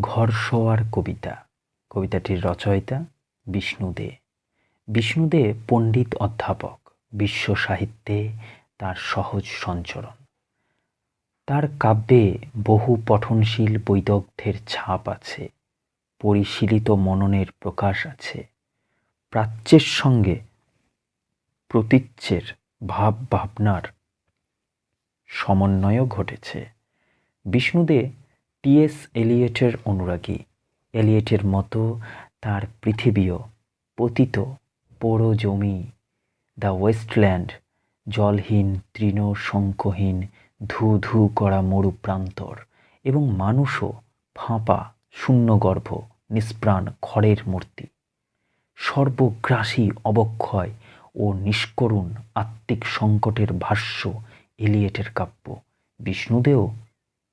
ঘর শোয়ার কবিতা। কবিতাটির রচয়িতা বিষ্ণু দে। বিষ্ণু দে পণ্ডিত অধ্যাপক, বিশ্ব সাহিত্যে তার সহজ সঞ্চরণ। তার কাব্যে বহু পঠনশীল বৈদগ্ধের ছাপ আছে, পরিশীলিত মননের প্রকাশ আছে। প্রাচ্যের সঙ্গে প্রতীচ্যের ভাব ভাবনার সমন্বয়ও ঘটেছে। বিষ্ণুদে টিএস এলিয়েটের অনুরাগী এলিয়েটের মতো তার পৃথিবীও পতিত পোড়ো জমি দ্য ওয়েস্টল্যান্ড জলহীন তৃণ শঙ্কহীন ধু ধু করা মরু প্রান্তর এবং মানুষও ফাঁপা শূন্যগর্ভ নিষ্প্রাণ খড়ের মূর্তি সর্বগ্রাসী অবক্ষয় ও নিষ্করুণ আত্মিক সংকটের ভাষ্য এলিয়েটের কাব্য বিষ্ণুদেও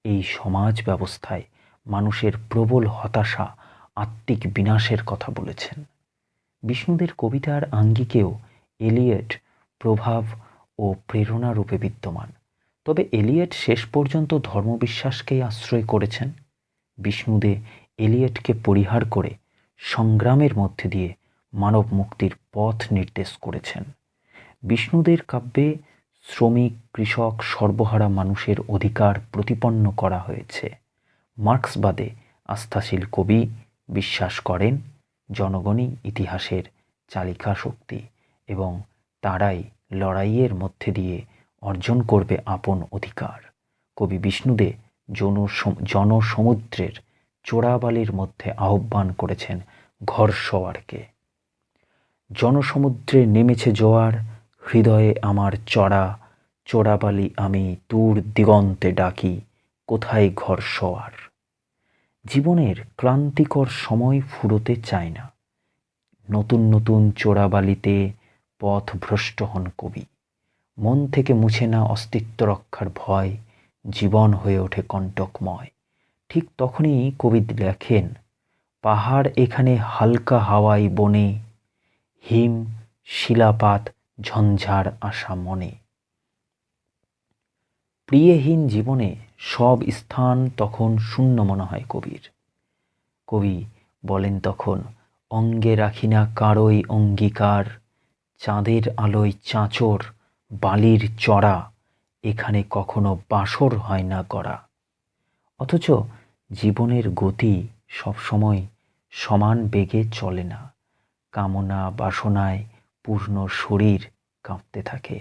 এই সমাজ ব্যবস্থায় মানুষের প্রবল হতাশা, আত্মিক বিনাশের কথা বলেছেন। বিষ্ণুদের কবিতার আঙ্গিকেও এলিয়েট প্রভাব ও প্রেরণা রূপে বিদ্যমান। তবে এলিয়েট শেষ পর্যন্ত ধর্মবিশ্বাসকেই আশ্রয় করেছেন। বিষ্ণুদে এলিয়েটকে পরিহার করে সংগ্রামের মধ্যে দিয়ে মানব মুক্তির পথ নির্দেশ করেছেন। বিষ্ণুদের কাব্যে শ্রমিক, কৃষক, সর্বহারা মানুষের অধিকার প্রতিপন্ন করা হয়েছে। মার্ক্সবাদে আস্থাশীল কবি বিশ্বাস করেন, জনগণই ইতিহাসের চালিকা শক্তি এবং তারাই লড়াইয়ের মধ্যে দিয়ে অর্জন করবে আপন অধিকার। কবি বিষ্ণুদে জন জনসমুদ্রের চোরাবালির মধ্যে আহ্বান করেছেন ঘর শোয়ারকে জনসমুদ্রে নেমেছে জোয়ার হৃদয়ে আমার চড়া, চোরাবালি আমি দূর দিগন্তে ডাকি, কোথায় ঘর শোয়ার? জীবনের ক্লান্তিকর সময় ফুরোতে চায় না। নতুন নতুন চোরাবালিতে পথ ভ্রষ্ট হন কবি। মন থেকে মুছে না অস্তিত্ব রক্ষার ভয়, জীবন হয়ে ওঠে কণ্টকময়। ঠিক তখনই কবি লেখেন, পাহাড় এখানে হালকা হাওয়াই বনে, হিম, শিলাপাত ঝঞ্ঝার আশা মনে। প্রিয়হীন জীবনে সব স্থান তখন শূন্য মনে হয় কবির। কবি বলেন তখন, অঙ্গে রাখি না কারোই অঙ্গীকার, চাঁদের আলোয় চাঁচর, বালির চড়া, এখানে কখনো বাসর হয় না করা অথচ জীবনের গতি সবসময় সমান বেগে চলে না। কামনা বাসনায় পূর্ণ শরীর কাঁপতে থাকে।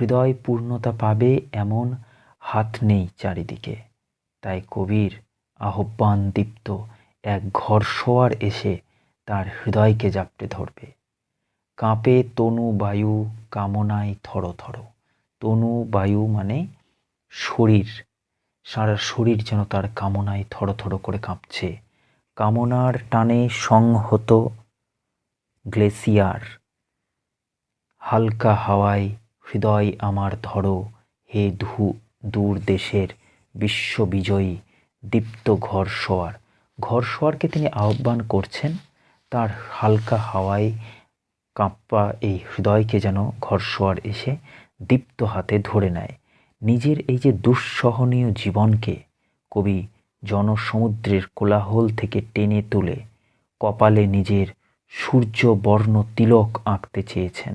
হৃদয় পূর্ণতা পাবে এমন হাত নেই চারিদিকে। তাই কবির আহ্বান দীপ্ত এক ঘর শোয়ার এসে তার হৃদয়কে জাপটে ধরবে। কাঁপে তনু বায়ু কামনায় থর থর। তনু বায়ু মানে শরীর। সারা শরীর যেন তার কামনায় থর থর করে কাঁপছে। কামনার টানে সংহত গ্লেসিয়ার। হালকা হাওয়ায় হৃদয় আমার ধরো হে ধু দূর দেশের বিশ্ববিজয়ী দীপ্ত ঘর শোয়ার ঘর শোয়ারকে তিনি আহ্বান করছেন, তার হালকা হাওয়ায় কাঁপ্পা এই হৃদয়কে যেন ঘর শোয়ার এসে দীপ্ত হাতে ধরে নেয়। নিজের এই যে দুঃসহনীয় জীবনকে কবি জনসমুদ্রের কোলাহল থেকে টেনে তুলে কপালে নিজের সূর্য বর্ণ তিলক আঁকতে চেয়েছেন।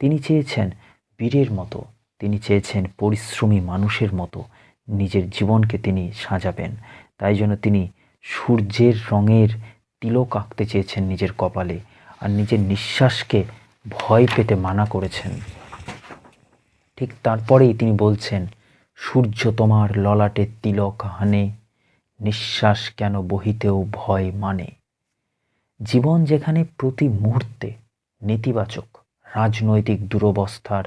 তিনি চেয়েছেন বীরের মতো, তিনি চেয়েছেন পরিশ্রমী মানুষের মতো, নিজের জীবনকে তিনি সাজাবেন। তাই জন্য তিনি সূর্যের রঙের তিলক আঁকতে চেয়েছেন নিজের কপালে আর নিজের নিঃশ্বাসকে ভয় পেতে মানা করেছেন। ঠিক তারপরেই তিনি বলছেন, সূর্য তোমার ললাটে তিলক হানে নিঃশ্বাস কেন বহিতেও ভয় মানে? জীবন যেখানে প্রতি মুহূর্তে নেতিবাচক রাজনৈতিক দুরবস্থার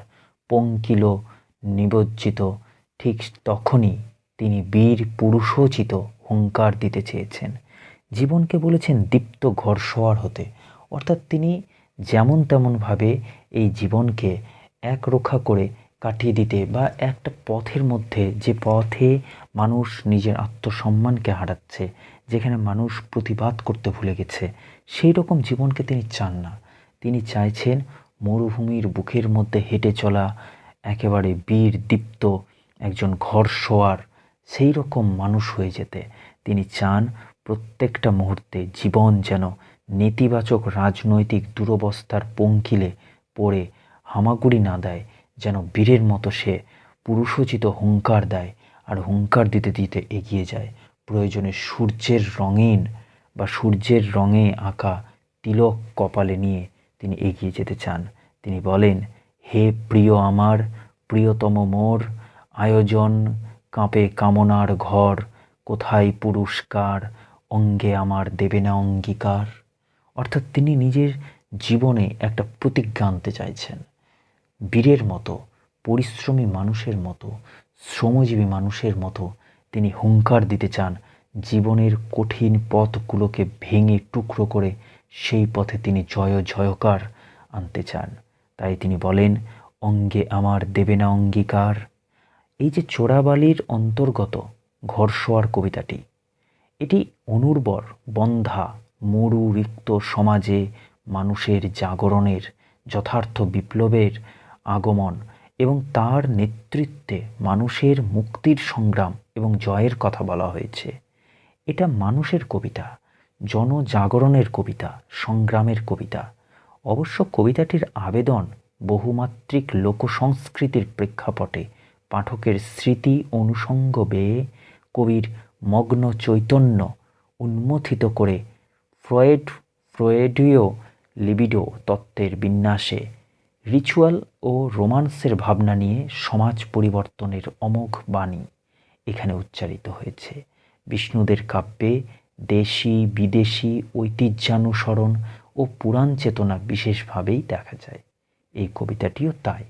পঙ্কিল নিবজ্জিত, ঠিক তখনই তিনি বীর পুরুষোচিত হুঙ্কার দিতে চেয়েছেন। জীবনকে বলেছেন দীপ্ত ঘরসোয়ার হতে। অর্থাৎ তিনি যেমন তেমনভাবে এই জীবনকে একরক্ষা করে কাটিয়ে দিতে বা একটা পথের মধ্যে যে পথে মানুষ নিজের আত্মসম্মানকে হারাচ্ছে, যেখানে মানুষ প্রতিবাদ করতে ভুলে গেছে সেই রকম জীবনকে তিনি চান না। তিনি চাইছেন মরুভূমির বুকের মধ্যে হেঁটে চলা একেবারে বীর দীপ্ত একজন ঘর শোয়ার সেই রকম মানুষ হয়ে যেতে তিনি চান প্রত্যেকটা মুহূর্তে জীবন যেন নেতিবাচক রাজনৈতিক দুরবস্থার পঙ্কিলে পড়ে, হামাগুড়ি না দেয়, যেন বীরের মতো সে পুরুষোচিত হুঙ্কার দেয় আর হুঙ্কার দিতে দিতে এগিয়ে যায়। প্রয়োজনে সূর্যের রঙিন বা সূর্যের রঙে আঁকা তিলক কপালে নিয়ে তিনি এগিয়ে যেতে চান। তিনি বলেন, হে প্রিয় আমার, প্রিয়তম মোর, আয়োজন কাঁপে কামনার ঘর, কোথায় পুরস্কার অঙ্গে আমার দেবে না অঙ্গীকার? অর্থাৎ তিনি নিজের জীবনে একটা প্রতিজ্ঞা আনতে চাইছেন। বীরের মতো, পরিশ্রমী মানুষের মতো, শ্রমজীবী মানুষের মতো তিনি হুঙ্কার দিতে চান, জীবনের কঠিন পথগুলোকে ভেঙে টুকরো করে সেই পথে তিনি জয় জয়কার আনতে চান। তাই তিনি বলেন, অঙ্গে আমার দেবে না অঙ্গীকার। এই যে চোরাবালির অন্তর্গত ঘরসোয়ার কবিতাটি, এটি অনুর্বর বন্ধা মরু রিক্ত সমাজে মানুষের জাগরণের, যথার্থ বিপ্লবের আগমন এবং তার নেতৃত্বে মানুষের মুক্তির সংগ্রাম এবং জয়ের কথা বলা হয়েছে। এটা মানুষের কবিতা জনজাগরণের কবিতা, সংগ্রামের কবিতা। অবশ্য কবিতাটির আবেদন বহুমাত্রিক লোকসংস্কৃতির প্রেক্ষাপটে, পাঠকের স্মৃতি অনুষঙ্গ বেয়ে কবির মগ্ন চৈতন্য উন্মথিত করে ফ্রয়েড, ফ্রয়েডীয় লিবিডো তত্ত্বের বিন্যাসে, রিচুয়াল ও রোমান্সের ভাবনা নিয়ে সমাজ পরিবর্তনের অমোঘ বাণী এখানে উচ্চারিত হয়েছে। বিষ্ণুদের কাব্যে দেশি বিদেশি ঐতিহ্যানুসরণ ও পুরাণ চেতনা বিশেষভাবেই দেখা যায়। এই কবিতাটিও তাই।